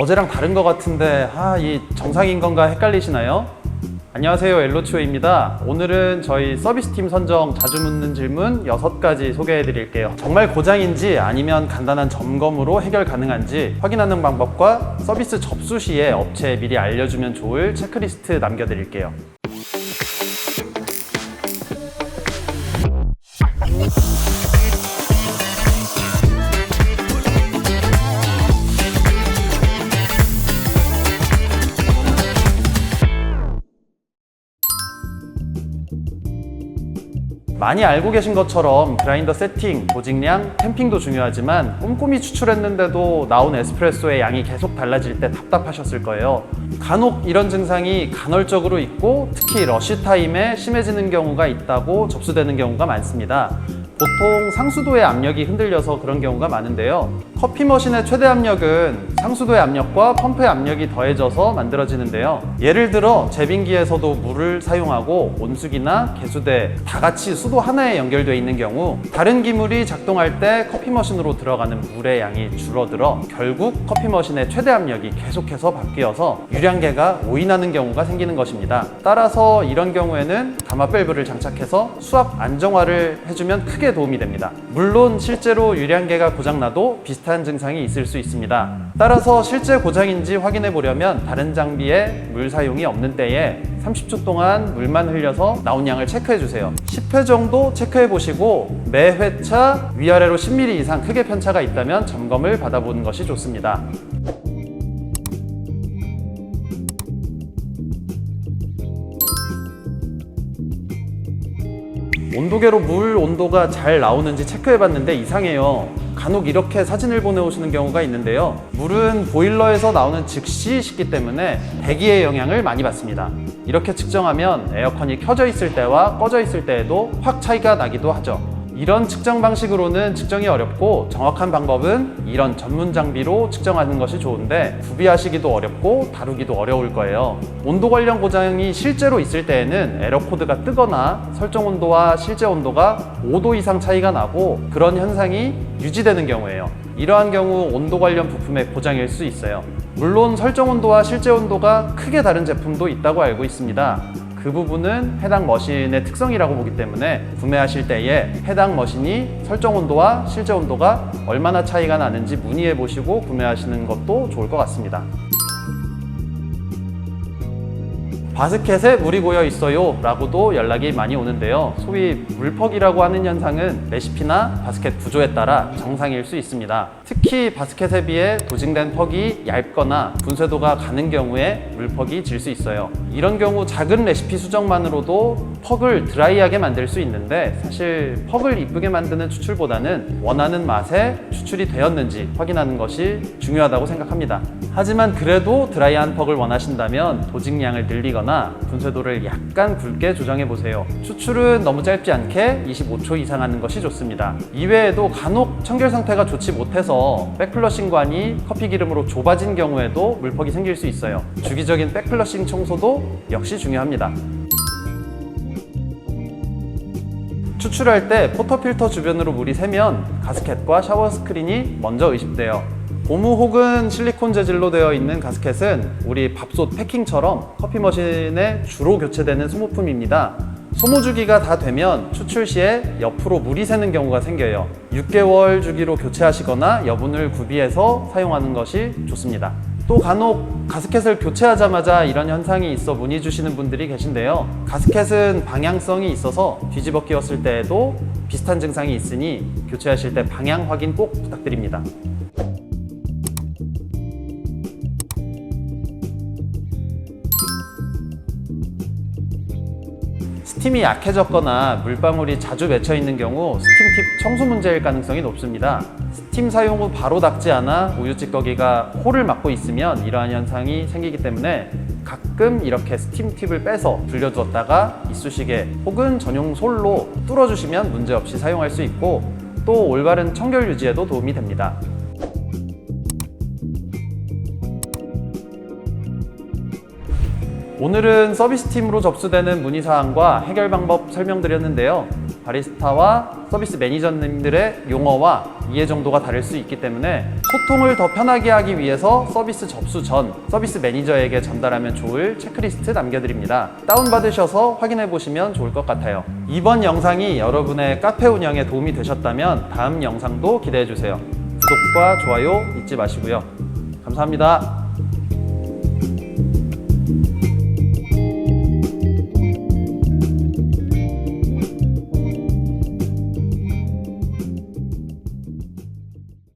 어제랑 다른 것 같은데 아, 이 정상인 건가 헷갈리시나요? 안녕하세요 엘로치오입니다. 오늘은 저희 서비스팀 선정 자주 묻는 질문 6가지 소개해 드릴게요. 정말 고장인지 아니면 간단한 점검으로 해결 가능한지 확인하는 방법과 서비스 접수 시에 업체에 미리 알려주면 좋을 체크리스트 남겨 드릴게요 많이 알고 계신 것처럼 그라인더 세팅, 보직량, 템핑도 중요하지만 꼼꼼히 추출했는데도 나온 에스프레소의 양이 계속 달라질 때 답답하셨을 거예요. 간혹 이런 증상이 간헐적으로 있고 특히 러쉬 타임에 심해지는 경우가 있다고 접수되는 경우가 많습니다. 보통 상수도의 압력이 흔들려서 그런 경우가 많은데요. 커피 머신의 최대 압력은 상수도의 압력과 펌프의 압력이 더해져서 만들어지는데요. 예를 들어 제빙기에서도 물을 사용하고 온수기나 개수대 다 같이 수도 하나에 연결되어 있는 경우 다른 기물이 작동할 때 커피 머신으로 들어가는 물의 양이 줄어들어 결국 커피 머신의 최대 압력이 계속해서 바뀌어서 유량계가 오인하는 경우가 생기는 것입니다. 따라서 이런 경우에는 가마 밸브를 장착해서 수압 안정화를 해주면 크게 도움이 됩니다. 물론 실제로 유량계가 고장나도 비슷한 증상이 있을 수 있습니다. 따라서 실제 고장인지 확인해 보려면 다른 장비에 물 사용이 없는 때에 30초 동안 물만 흘려서 나온 양을 체크해 주세요. 10회 정도 체크해 보시고 매 회차 위아래로 10mm 이상 크게 편차가 있다면 점검을 받아보는 것이 좋습니다. 온도계로 물 온도가 잘 나오는지 체크해 봤는데 이상해요. 간혹 이렇게 사진을 보내오시는 경우가 있는데요. 물은 보일러에서 나오는 즉시 식기 때문에 대기의 영향을 많이 받습니다. 이렇게 측정하면 에어컨이 켜져 있을 때와 꺼져 있을 때에도 확 차이가 나기도 하죠. 이런 측정 방식으로는 측정이 어렵고 정확한 방법은 이런 전문 장비로 측정하는 것이 좋은데 구비하시기도 어렵고 다루기도 어려울 거예요. 온도 관련 고장이 실제로 있을 때에는 에러 코드가 뜨거나 설정 온도와 실제 온도가 5도 이상 차이가 나고 그런 현상이 유지되는 경우예요. 이러한 경우 온도 관련 부품의 고장일 수 있어요. 물론 설정 온도와 실제 온도가 크게 다른 제품도 있다고 알고 있습니다. 그 부분은 해당 머신의 특성이라고 보기 때문에 구매하실 때에 해당 머신이 설정 온도와 실제 온도가 얼마나 차이가 나는지 문의해 보시고 구매하시는 것도 좋을 것 같습니다. 바스켓에 물이 고여 있어요 라고도 연락이 많이 오는데요. 소위 물퍽이라고 하는 현상은 레시피나 바스켓 구조에 따라 정상일 수 있습니다. 특히 바스켓에 비해 도징된 퍽이 얇거나 분쇄도가 가는 경우에 물퍽이 질 수 있어요. 이런 경우 작은 레시피 수정만으로도 퍽을 드라이하게 만들 수 있는데 사실 퍽을 이쁘게 만드는 추출보다는 원하는 맛에 추출이 되었는지 확인하는 것이 중요하다고 생각합니다. 하지만 그래도 드라이한 퍽을 원하신다면 도징량을 늘리거나 분쇄도를 약간 굵게 조정해 보세요. 추출은 너무 짧지 않게 25초 이상 하는 것이 좋습니다. 이외에도 간혹 청결 상태가 좋지 못해서 백플러싱관이 커피 기름으로 좁아진 경우에도 물퍽이 생길 수 있어요. 주기적인 백플러싱 청소도 역시 중요합니다. 추출할 때 포터필터 주변으로 물이 새면 가스켓과 샤워 스크린이 먼저 의심돼요. 고무 혹은 실리콘 재질로 되어 있는 가스켓은 우리 밥솥 패킹처럼 커피 머신에 주로 교체되는 소모품입니다. 소모 주기가 다 되면 추출 시에 옆으로 물이 새는 경우가 생겨요. 6개월 주기로 교체하시거나 여분을 구비해서 사용하는 것이 좋습니다. 또 간혹 가스켓을 교체하자마자 이런 현상이 있어 문의 주시는 분들이 계신데요. 가스켓은 방향성이 있어서 뒤집어 끼웠을 때에도 비슷한 증상이 있으니 교체하실 때 방향 확인 꼭 부탁드립니다. 스팀이 약해졌거나 물방울이 자주 맺혀 있는 경우 스팀팁 청소 문제일 가능성이 높습니다. 스팀 사용 후 바로 닦지 않아 우유 찌꺼기가 홀을 막고 있으면 이러한 현상이 생기기 때문에 가끔 이렇게 스팀 팁을 빼서 불려두었다가 이쑤시개 혹은 전용 솔로 뚫어주시면 문제없이 사용할 수 있고 또 올바른 청결 유지에도 도움이 됩니다. 오늘은 서비스 팀으로 접수되는 문의사항과 해결 방법 설명드렸는데요. 바리스타와 서비스 매니저님들의 용어와 이해 정도가 다를 수 있기 때문에 소통을 더 편하게 하기 위해서 서비스 접수 전 서비스 매니저에게 전달하면 좋을 체크리스트 남겨드립니다. 다운받으셔서 확인해 보시면 좋을 것 같아요. 이번 영상이 여러분의 카페 운영에 도움이 되셨다면 다음 영상도 기대해 주세요. 구독과 좋아요 잊지 마시고요. 감사합니다.